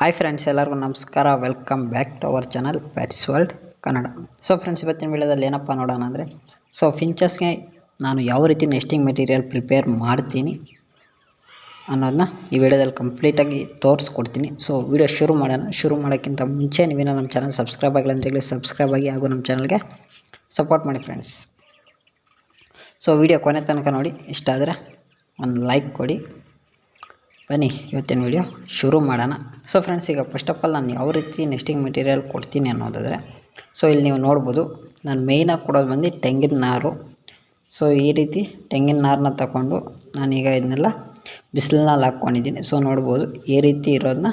Hi friends ಎಲ್ಲರಿಗೂ ನಮಸ್ಕಾರ. Welcome back to our channel pets world Kannada so friends ಇವತ್ತಿನ ವಿಡಿಯೋದಲ್ಲಿ ಏನಪ್ಪ ನೋಡೋಣ ಅಂದರೆ ಸೊ ಫಿಂಚಸ್ಗೆ ನಾನು ಯಾವ ರೀತಿ ನೆಸ್ಟಿಂಗ್ ಮೆಟೀರಿಯಲ್ ಪ್ರಿಪೇರ್ ಮಾಡ್ತೀನಿ ಅನ್ನೋದನ್ನ ಈ ವಿಡಿಯೋದಲ್ಲಿ ಕಂಪ್ಲೀಟಾಗಿ ತೋರಿಸ್ಕೊಡ್ತೀನಿ. ಸೊ ವಿಡಿಯೋ ಶುರು ಮಾಡೋಣ. ಶುರು ಮಾಡೋಕ್ಕಿಂತ ಮುಂಚೆ ನೀವೇನೋ ನಮ್ಮ ಚಾನಲ್ ಸಬ್ಸ್ಕ್ರೈಬ್ ಆಗಿಲ್ಲ ಅಂತ ಹೇಳಿ ಸಬ್ಸ್ಕ್ರೈಬ್ ಆಗಿ ಹಾಗೂ ನಮ್ಮ ಚಾನಲ್ಗೆ ಸಪೋರ್ಟ್ ಮಾಡಿ ಫ್ರೆಂಡ್ಸ್ ಸೊ ವಿಡಿಯೋ ಕೊನೆ ತನಕ ನೋಡಿ. ಇಷ್ಟ ಆದರೆ ಒಂದು ಲೈಕ್ ಕೊಡಿ. ಬನ್ನಿ, ಇವತ್ತಿನ ವಿಡಿಯೋ ಶುರು ಮಾಡೋಣ. ಸೊ ಫ್ರೆಂಡ್ಸ್ ಈಗ ಫಸ್ಟ್ ಆಫ್ ಆಲ್ ನಾನು ಯಾವ ರೀತಿ ನೆಸ್ಟಿಂಗ್ ಮೆಟೀರಿಯಲ್ ಕೊಡ್ತೀನಿ ಅನ್ನೋದಾದರೆ ಸೊ ಇಲ್ಲಿ ನೀವು ನೋಡ್ಬೋದು, ನಾನು ಮೇಯ್ನಾಗಿ ಕೊಡೋದು ಬಂದು ತೆಂಗಿನ ನಾರು. ಸೊ ಈ ರೀತಿ ತೆಂಗಿನ ನಾರನ್ನ ತಗೊಂಡು ನಾನೀಗ ಇದನ್ನೆಲ್ಲ ಬಿಸಿಲಿನಲ್ಲಿ ಹಾಕ್ಕೊಂಡಿದ್ದೀನಿ. ಸೊ ನೋಡ್ಬೋದು, ಈ ರೀತಿ ಇರೋದನ್ನ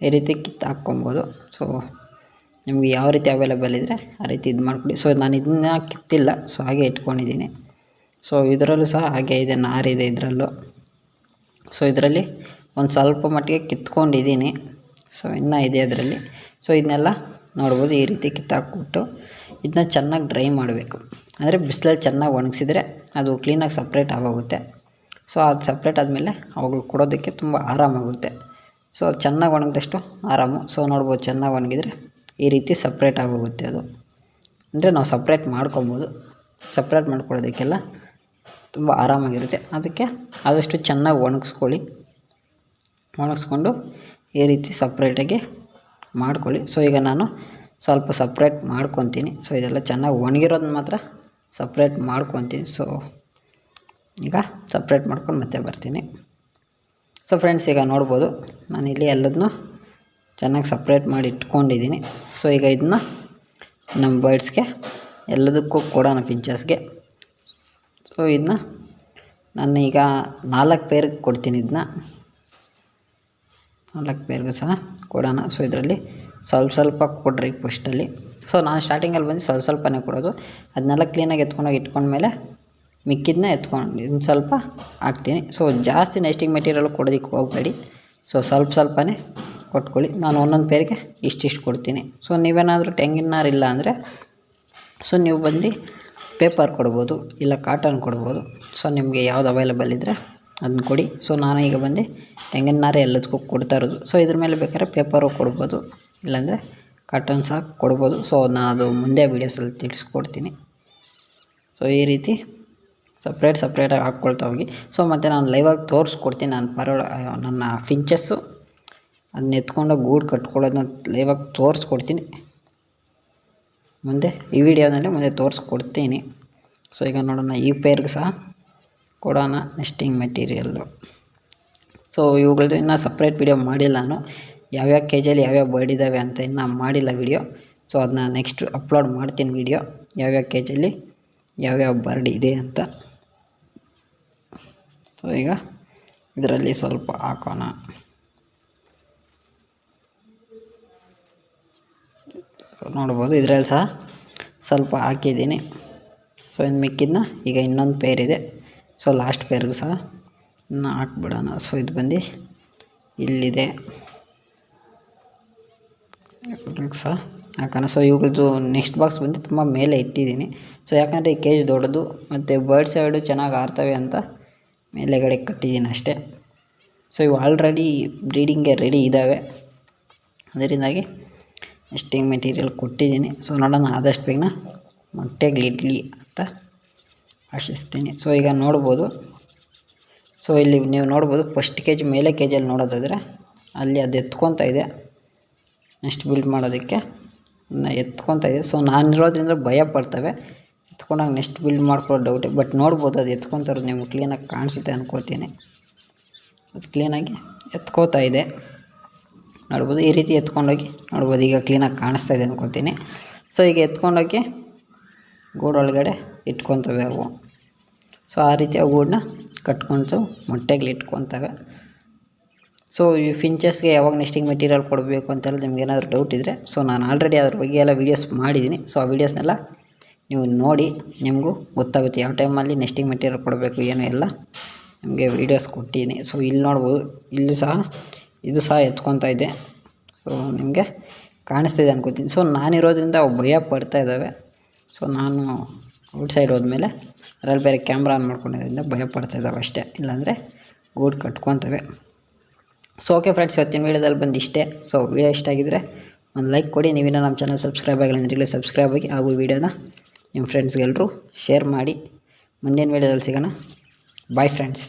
ಈ ರೀತಿ ಕಿತ್ತು ಹಾಕ್ಕೊಬೋದು. ಸೊ ನಿಮ್ಗೆ ಯಾವ ರೀತಿ ಅವೈಲೇಬಲ್ ಇದ್ದರೆ ಆ ರೀತಿ ಇದು ಮಾಡ್ಕೊಳ್ಳಿ ಸೊ ನಾನು ಇದನ್ನ ಕಿತ್ತಿಲ್ಲ ಸೊ ಹಾಗೆ ಇಟ್ಕೊಂಡಿದ್ದೀನಿ. ಸೊ ಇದರಲ್ಲೂ ಸಹ ಹಾಗೆ ಇದೆ, ನಾರಿದೆ ಇದರಲ್ಲೂ. ಸೊ ಇದರಲ್ಲಿ ಒಂದು ಸ್ವಲ್ಪ ಮಟ್ಟಿಗೆ ಕಿತ್ಕೊಂಡಿದ್ದೀನಿ. ಸೊ ಇನ್ನೂ ಇದೆ ಅದರಲ್ಲಿ. ಸೊ ಇದನ್ನೆಲ್ಲ ನೋಡ್ಬೋದು, ಈ ರೀತಿ ಕಿತ್ತಾಕ್ಬಿಟ್ಟು ಇದನ್ನ ಚೆನ್ನಾಗಿ ಡ್ರೈ ಮಾಡಬೇಕು. ಅಂದರೆ ಬಿಸಿಲಲ್ಲಿ ಚೆನ್ನಾಗಿ ಒಣಗಿಸಿದ್ರೆ ಅದು ಕ್ಲೀನಾಗಿ ಸಪ್ರೇಟ್ ಆಗೋಗುತ್ತೆ. ಸೊ ಅದು ಸಪ್ರೇಟ್ ಆದಮೇಲೆ ಅವುಗಳು ಕೊಡೋದಕ್ಕೆ ತುಂಬ ಆರಾಮಾಗುತ್ತೆ ಸೊ ಅದು ಚೆನ್ನಾಗಿ ಒಣಗಿದಷ್ಟು ಆರಾಮು. ಸೊ ನೋಡ್ಬೋದು, ಚೆನ್ನಾಗಿ ಒಣಗಿದರೆ ಈ ರೀತಿ ಸಪ್ರೇಟ್ ಆಗೋಗುತ್ತೆ ಅದು. ಅಂದರೆ ನಾವು ಸಪ್ರೇಟ್ ಮಾಡ್ಕೊಬೋದು. ಸಪ್ರೇಟ್ ಮಾಡ್ಕೊಳ್ಳೋದಕ್ಕೆಲ್ಲ ತುಂಬ ಆರಾಮಾಗಿರುತ್ತೆ. ಅದಕ್ಕೆ ಆದಷ್ಟು ಚೆನ್ನಾಗಿ ಒಣಗಿಸ್ಕೊಳ್ಳಿ. ಒಣಗಿಸ್ಕೊಂಡು ಈ ರೀತಿ ಸಪ್ರೇಟಾಗಿ ಮಾಡ್ಕೊಳ್ಳಿ. ಸೊ ಈಗ ನಾನು ಸ್ವಲ್ಪ ಸಪ್ರೇಟ್ ಮಾಡ್ಕೊತೀನಿ. ಸೊ ಇದೆಲ್ಲ ಚೆನ್ನಾಗಿ ಒಣಗಿರೋದನ್ನ ಮಾತ್ರ ಸಪ್ರೇಟ್ ಮಾಡ್ಕೊತೀನಿ. ಸೊ ಈಗ ಸಪ್ರೇಟ್ ಮಾಡ್ಕೊಂಡು ಮತ್ತೆ ಬರ್ತೀನಿ. ಸೊ ಫ್ರೆಂಡ್ಸ್ ಈಗ ನೋಡ್ಬೋದು. ನಾನು ಇಲ್ಲಿ ಎಲ್ಲದನ್ನೂ ಚೆನ್ನಾಗಿ ಸಪ್ರೇಟ್ ಮಾಡಿ ಇಟ್ಕೊಂಡಿದ್ದೀನಿ. ಸೊ ಈಗ ಇದನ್ನ ನಮ್ಮ ಬರ್ಡ್ಸ್ಗೆ ಎಲ್ಲದಕ್ಕೂ ಕೊಡೋಣ ಪಿಂಚಸ್ಗೆ ಸೊ ಇದನ್ನ ನಾನು ಈಗ ನಾಲ್ಕು ಪೇರ್ಗೆ ಕೊಡ್ತೀನಿ ಇದನ್ನ ನಾಲ್ಕು ಪೇರ್ಗೆ ಸಹ ಕೊಡೋಣ. ಸೊ ಇದರಲ್ಲಿ ಸ್ವಲ್ಪ ಸ್ವಲ್ಪ ಕೊಡ್ರಿ ಫಸ್ಟಲ್ಲಿ. ಸೊ ನಾನು ಸ್ಟಾರ್ಟಿಂಗಲ್ಲಿ ಬಂದು ಸ್ವಲ್ಪ ಸ್ವಲ್ಪನೇ ಕೊಡೋದು. ಅದನ್ನೆಲ್ಲ ಕ್ಲೀನಾಗಿ ಎತ್ಕೊಂಡೋಗಿ ಇಟ್ಕೊಂಡ್ಮೇಲೆ ಮಿಕ್ಕಿದ್ದನ್ನ ಎತ್ಕೊಂಡು ಇನ್ನು ಸ್ವಲ್ಪ ಹಾಕ್ತೀನಿ. ಸೊ ಜಾಸ್ತಿ ನೆಸ್ಟಿಂಗ್ ಮೆಟೀರಿಯಲ್ ಕೊಡೋದಕ್ಕೆ ಹೋಗಬೇಡಿ. ಸೊ ಸ್ವಲ್ಪ ಸ್ವಲ್ಪನೇ ಕೊಟ್ಕೊಳ್ಳಿ. ನಾನು ಒಂದೊಂದು ಪೇರಿಗೆ ಇಷ್ಟಿಷ್ಟು ಕೊಡ್ತೀನಿ. ಸೊ ನೀವೇನಾದರೂ ಇಲ್ಲ ಅಂದರೆ ಸೊ ನೀವು ಬಂದು ಪೇಪರ್ ಕೊಡ್ಬೋದು ಇಲ್ಲ ಕಾಟನ್ ಕೊಡ್ಬೋದು. ಸೊ ನಿಮಗೆ ಯಾವ್ದು ಅವೈಲೇಬಲ್ ಇದ್ದರೆ ಅದನ್ನ ಕೊಡಿ. ಸೊ ನಾನು ಈಗ ಬಂದು ತೆಂಗಿನ ನಾರೇ ಎಲ್ಲದಕ್ಕೂ ಕೊಡ್ತಾ ಇರೋದು. ಸೊ ಇದ್ರ ಮೇಲೆ ಬೇಕಾದ್ರೆ ಪೇಪರು ಕೊಡ್ಬೋದು. ಇಲ್ಲಾಂದರೆ ಕಾಟನ್ ಸಹ ಕೊಡ್ಬೋದು. ಸೊ ನಾನು ಅದು ಮುಂದೆ ವೀಡಿಯೋಸಲ್ಲಿ ತಿಳಿಸ್ಕೊಡ್ತೀನಿ. ಸೊ ಈ ರೀತಿ ಸಪ್ರೇಟ್ ಸಪ್ರೇಟಾಗಿ ಹಾಕ್ಕೊಳ್ತಾ ಹೋಗಿ. ಸೊ ಮತ್ತು ನಾನು ಲೈವಾಗಿ ತೋರಿಸ್ಕೊಡ್ತೀನಿ. ನಾನು ಪರೋಳ ನನ್ನ ಫಿಂಚಸ್ಸು ಅದನ್ನ ಎತ್ಕೊಂಡು ಗೂಡು ಕಟ್ಕೊಳ್ಳೋದನ್ನ ಲೈವಾಗಿ ತೋರಿಸ್ಕೊಡ್ತೀನಿ. ಮುಂದೆ ಈ ವಿಡಿಯೋದಲ್ಲಿ ಮುಂದೆ ತೋರಿಸ್ಕೊಡ್ತೀನಿ. ಸೊ ಈಗ ನೋಡೋಣ, ಈ ಪೇರ್ಗೆ ಸಹ ಕೊಡೋಣ ನೆಸ್ಟಿಂಗ್ ಮೆಟೀರಿಯಲ್ಲು ಸೊ ಇವುಗಳದ್ದು ಇನ್ನೂ ಸಪ್ರೇಟ್ ವಿಡಿಯೋ ಮಾಡಿಲ್ಲ ನಾನು. ಯಾವ್ಯಾವ ಕೆ ಜಿಯಲ್ಲಿ ಯಾವ್ಯಾವ ಬರ್ಡ್ ಇದ್ದಾವೆ ಅಂತ ಇನ್ನೂ ಮಾಡಿಲ್ಲ ವಿಡಿಯೋ ಸೊ ಅದನ್ನ ನೆಕ್ಸ್ಟ್ ಅಪ್ಲೋಡ್ ಮಾಡ್ತೀನಿ ವಿಡಿಯೋ ಯಾವ್ಯಾವ ಕೆ ಜಿಯಲ್ಲಿ ಯಾವ್ಯಾವ ಬರ್ಡ್ ಇದೆ ಅಂತ. ಸೊ ಈಗ ಇದರಲ್ಲಿ ಸ್ವಲ್ಪ ಹಾಕೋಣ. ನೋಡ್ಬೋದು. ಇದರಲ್ಲಿ ಸಹ ಸ್ವಲ್ಪ ಹಾಕಿದ್ದೀನಿ. ಸೊ ಇನ್ನು ಮಿಕ್ಕಿದ್ನ ಈಗ ಇನ್ನೊಂದು ಪೇರ್ ಇದೆ. ಸೊ ಲಾಸ್ಟ್ ಪೇರ್ಗೂ ಸಹ ಇನ್ನು ಹಾಕ್ಬಿಡೋಣ. ಸೊ ಇದು ಬಂದು ಇಲ್ಲಿದೆ. ಸಹ ಹಾಕೋಣ. ಸೊ ಇವುಗಳದ್ದು ನೆಕ್ಸ್ಟ್ ಬಾಕ್ಸ್ ಬಂದು ತುಂಬ ಮೇಲೆ ಇಟ್ಟಿದ್ದೀನಿ. ಸೊ ಯಾಕಂದರೆ ಈ ಕೇಜ್ ದೊಡ್ಡದು, ಮತ್ತು ಬರ್ಡ್ ಎರಡು ಚೆನ್ನಾಗಿ ಆರ್ತವೆ ಅಂತ ಮೇಲೆಗಡೆ ಕಟ್ಟಿದ್ದೀನಿ ಅಷ್ಟೇ. ಸೊ ಇವು ಆಲ್ರೆಡಿ ಬ್ರೀಡಿಂಗ್ಗೆ ರೆಡಿ ಇದ್ದಾವೆ. ಅದರಿಂದಾಗಿ ನೆಸ್ಟಿಂಗ್ ಮೆಟೀರಿಯಲ್ ಕೊಟ್ಟಿದ್ದೀನಿ. ಸೊ ನೋಡೋಣ, ಆದಷ್ಟು ಬೇಗನ ಮೊಟ್ಟೆಗಳಿಡಲಿ ಅಂತ ಆಶಿಸ್ತೀನಿ. ಸೊ ಈಗ ನೋಡ್ಬೋದು. ಸೊ ಇಲ್ಲಿ ನೀವು ನೋಡ್ಬೋದು ಫಸ್ಟ್ ಕೆ ಜಿ ಮೇಲೆ ಕೆ ಜಿಯಲ್ಲಿ ನೋಡೋದಾದರೆ ಅಲ್ಲಿ ಅದು ಎತ್ಕೊತಾ ಇದೆ. ನೆಕ್ಸ್ಟ್ ಬಿಲ್ಡ್ ಮಾಡೋದಕ್ಕೆ ಎತ್ಕೊತಾ ಇದೆ. ಸೊ ನಾನಿರೋದ್ರಿಂದ ಭಯ ಪಡ್ತವೆ. ಎತ್ಕೊಂಡಾಗ ನೆಕ್ಸ್ಟ್ ಬಿಲ್ಡ್ ಮಾಡ್ಕೊಳ್ಳೋ ಡೌಟೇ ಬಟ್ ನೋಡ್ಬೋದು, ಅದು ಎತ್ಕೊತಾ ಇರೋದು ನಿಮ್ಗೆ ಕ್ಲೀನಾಗಿ ಕಾಣಿಸುತ್ತೆ ಅಂದ್ಕೋತೀನಿ ಅದು ಕ್ಲೀನಾಗಿ ಎತ್ಕೋತಾ ಇದೆ. ನೋಡ್ಬೋದು. ಈ ರೀತಿ ಎತ್ಕೊಂಡೋಗಿ ನೋಡ್ಬೋದು. ಈಗ ಕ್ಲೀನಾಗಿ ಕಾಣಿಸ್ತಾ ಇದೆ ಅಂದ್ಕೊತೀನಿ ಸೊ ಈಗ ಎತ್ಕೊಂಡೋಗಿ ಗೂಡೊಳಗಡೆ ಇಟ್ಕೊತವೆ ಅವು. ಸೊ ಆ ರೀತಿ ಆ ಗೂಡನ್ನ ಕಟ್ಕೊಂತು ಮೊಟ್ಟೆಗಳು ಇಟ್ಕೊತವೆ. ಸೊ ಈ ಫಿಂಚಸ್ಗೆ ಯಾವಾಗ ನೆಸ್ಟಿಂಗ್ ಮೆಟೀರಿಯಲ್ ಕೊಡಬೇಕು ಅಂತೆಲ್ಲ ನಿಮ್ಗೆ ಏನಾದರೂ ಡೌಟ್ ಇದ್ದರೆ ಸೊ ನಾನು ಆಲ್ರೆಡಿ ಅದ್ರ ಬಗ್ಗೆ ಎಲ್ಲ ವೀಡಿಯೋಸ್ ಮಾಡಿದ್ದೀನಿ ಸೊ ಆ ವೀಡಿಯೋಸ್ನೆಲ್ಲ ನೀವು ನೋಡಿ, ನಿಮಗೂ ಗೊತ್ತಾಗುತ್ತೆ ಯಾವ ಟೈಮಲ್ಲಿ ನೆಸ್ಟಿಂಗ್ ಮೆಟೀರಿಯಲ್ ಕೊಡಬೇಕು, ಏನು ಎಲ್ಲ ನಿಮಗೆ ವೀಡಿಯೋಸ್ ಕೊಟ್ಟಿದ್ದೀನಿ ಸೊ ಇಲ್ಲಿ ನೋಡ್ಬೋದು. ಇಲ್ಲಿ ಸಹ, ಇದು ಸಹ ಎತ್ಕೊತಾ ಇದೆ. ಸೊ ನಿಮಗೆ ಕಾಣಿಸ್ತಿದೆ ಅನ್ಕೋತೀನಿ. ಸೊ ನಾನಿರೋದ್ರಿಂದ ಅವು ಭಯ ಪಡ್ತಾ ಇದ್ದಾವೆ ಸೊ ನಾನು ಔಟ್ ಸೈಡ್ ಹೋದ್ಮೇಲೆ ಅದರಲ್ಲಿ ಬೇರೆ ಕ್ಯಾಮ್ರಾ ಆನ್ ಮಾಡ್ಕೊಂಡಿದ್ದರಿಂದ ಭಯ ಪಡ್ತಾ ಇದ್ದಾವೆ ಅಷ್ಟೇ. ಇಲ್ಲಾಂದರೆ ಗೂಡು ಕಟ್ಕೊತವೆ. ಸೊ ಓಕೆ ಫ್ರೆಂಡ್ಸ್ ಇವತ್ತಿನ ವೀಡಿಯೋದಲ್ಲಿ ಬಂದು ಇಷ್ಟೇ. ಸೊ ವೀಡಿಯೋ ಇಷ್ಟ ಆಗಿದ್ದರೆ ಒಂದು ಲೈಕ್ ಕೊಡಿ. ನೀವಿನ್ನೂ ನಮ್ಮ ಚಾನಲ್ ಸಬ್ಸ್ಕ್ರೈಬ್ ಆಗಿಲ್ಲ ಅಂದರೆ ಸಬ್ಸ್ಕ್ರೈಬ್ ಆಗಿ ಹಾಗೂ ವೀಡಿಯೋನ ನಿಮ್ಮ ಫ್ರೆಂಡ್ಸ್ಗೆಲ್ಲರೂ ಶೇರ್ ಮಾಡಿ. ಮುಂದಿನ ವೀಡಿಯೋದಲ್ಲಿ ಸಿಗೋಣ. Bye friends